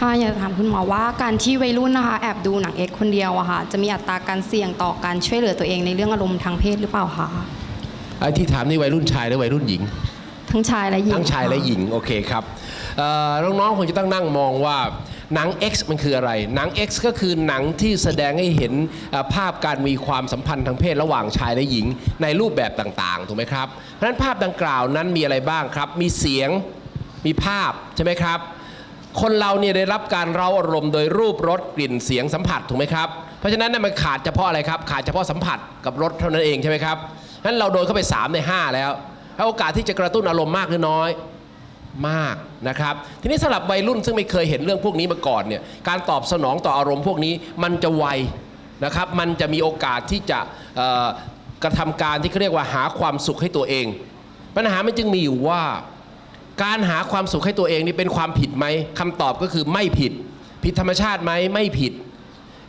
ค่ะอยากจะถามคุณหมอว่าการที่วัยรุ่นนะคะแอบดูหนังเอ็กซ์คนเดียวอะค่ะจะมีอัตราการเสี่ยงต่อการช่วยเหลือตัวเองในเรื่องอารมณ์ทางเพศหรือเปล่าคะไอ้ที่ถามนี่วัยรุ่นชายหรือวัยรุ่นหญิง ทั้งชายและหญิงทั้งชายและหญิงโอเคครับเอ่อน้องๆคงจะต้องนั่งมองว่าหนัง X มันคืออะไร หนัง X ก็คือหนังที่แสดงให้เห็นเอ่อภาพการมีความสัมพันธ์ทางเพศระหว่างชายและหญิงในรูปแบบต่างๆ ถูกไหมครับ เพราะฉะนั้นภาพดังกล่าวนั้นมีอะไรบ้างครับ มีเสียง มีภาพใช่ไหมครับ คนเราเนี่ยได้รับการเร้าอารมณ์โดยรูปรสกลิ่นเสียงสัมผัสถูกไหมครับ เพราะฉะนั้นเนี่ยมันขาดเฉพาะอะไรครับ ขาดเฉพาะสัมผัสกับรสเท่านั้นเองใช่ไหมครับนั้นเราโดนเข้าไป 3 ใน 5 แล้วแล้วโอกาสที่จะกระตุ้นอารมณ์มากหรือน้อยมากนะครับ ทีนี้สำหรับวัยรุ่นซึ่งไม่เคยเห็นเรื่องพวกนี้มาก่อนเนี่ยการตอบสนองต่ออารมณ์พวกนี้มันจะไวนะครับ มันจะมีโอกาสที่จะกระทำการที่เขาเรียกว่าหาความสุขให้ตัวเอง ปัญหามันจึงมีอยู่ว่า การหาความสุขให้ตัวเองนี่เป็นความผิดไหมคำตอบก็คือไม่ผิด ผิดธรรมชาติไหมไม่ผิด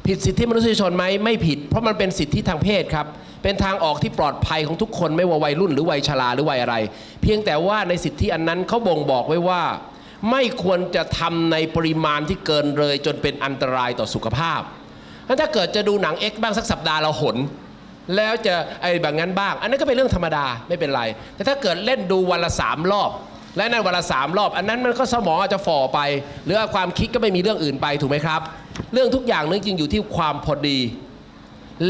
ผิดสิทธิมนุษยชนไหมไม่ผิด เพราะมันเป็นสิทธิทางเพศครับ เป็นทางออกที่ปลอดภัยของทุกคนไม่ว่าวัยรุ่นหรือวัยชราหรือวัยอะไร เพียงแต่ว่าในสิทธิอันนั้นเขาบ่งบอกไว้ว่า ไม่ควรจะทำในปริมาณที่เกินเลย จนเป็นอันตรายต่อสุขภาพถ้าเกิดจะดูหนัง X บ้างสักสัปดาห์เราหนแล้วจะไอ้แบบนั้นบ้าง อันนั้นก็เป็นเรื่องธรรมดาไม่เป็นไร แต่ถ้าเกิดเล่นดูวันละสามรอบ และนั่นวันละสามรอบ อันนั้นมันก็สมองอาจจะฝ่อไป หรือว่าความคิดก็ไม่มีเรื่องอื่นไปถูกไหมครับ เรื่องทุกอย่างนึงจริงอยู่ที่ความพอดี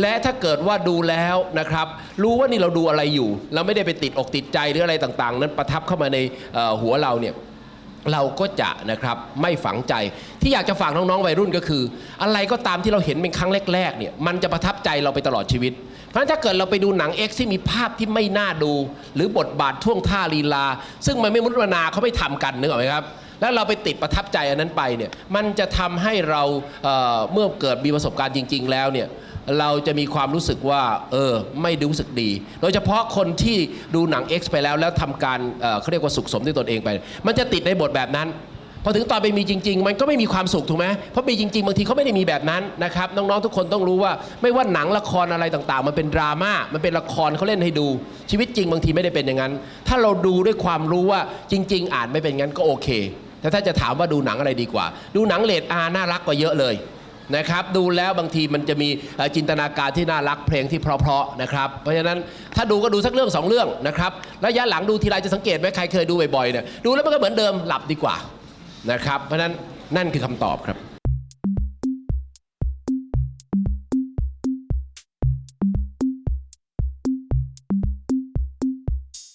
และถ้าเกิดว่าดูแล้วนะครับ รู้ว่านี่เราดูอะไรอยู่ เราไม่ได้ไปติดอกติดใจหรืออะไรต่างๆ นั้นประทับเข้ามาในหัวเราเนี่ย เราก็จะนะครับไม่ฝังใจที่อยากจะฝากน้องๆวัยรุ่นก็คือ อะไรก็ตามที่เราเห็นเป็นครั้งแรกๆเนี่ยมันจะประทับใจเราไปตลอดชีวิต เพราะฉะนั้นถ้าเกิดเราไปดูหนัง X ที่มีภาพที่ไม่น่าดู หรือบทบาทท่วงท่าลีลา ซึ่งมันไม่มุตมนาเขาไม่ทำกันนึกออกไหมครับแล้วเราไปติดประทับใจอันนั้นไปเนี่ยมันจะทำให้เราเเมื่อเกิดมีประสบการณ์จริง ๆ แล้วเนี่ย เราจะมีความรู้สึกว่า เออ ไม่รู้สึกดี โดยเฉพาะคนที่ดูหนัง X ไปแล้วแล้วทำการเอ่อเขาเรียกว่าสุขสมด้วยตนเองไป มันจะติดในบทแบบนั้น พอถึงตอนไปมีจริง ๆ มันก็ไม่มีความสุขถูกไหมเพราะมีจริง ๆ บางทีเขาไม่ได้มีแบบนั้นนะครับ น้อง ๆ ทุกคนต้องรู้ว่าไม่ว่าหนังละครอะไรต่างๆ มันเป็นดราม่า มันเป็นละครเขาเล่นให้ดู ชีวิตจริงบางทีไม่ได้เป็นอย่างนั้น ถ้าเราดูด้วยความรู้ว่าจริง ๆ อ่านไม่เป็นงั้นก็โอเค แต่ถ้าจะถามว่าดูหนังอะไรดีกว่า ดูหนังเลดอาน่ารักกว่าเยอะเลย นะครับดูแล้วบางทีมันจะมีจินตนาการที่น่ารักเพลงที่เพราะๆนะครับเพราะฉะนั้นถ้าดูก็ดูสักเรื่องสองเรื่องนะครับระยะหลังดูทีไรจะสังเกตไหมใครเคยดูบ่อยๆเนี่ยดูแล้วมันก็เหมือนเดิมหลับดีกว่านะครับเพราะฉะนั้นนั่นคือคำตอบครับ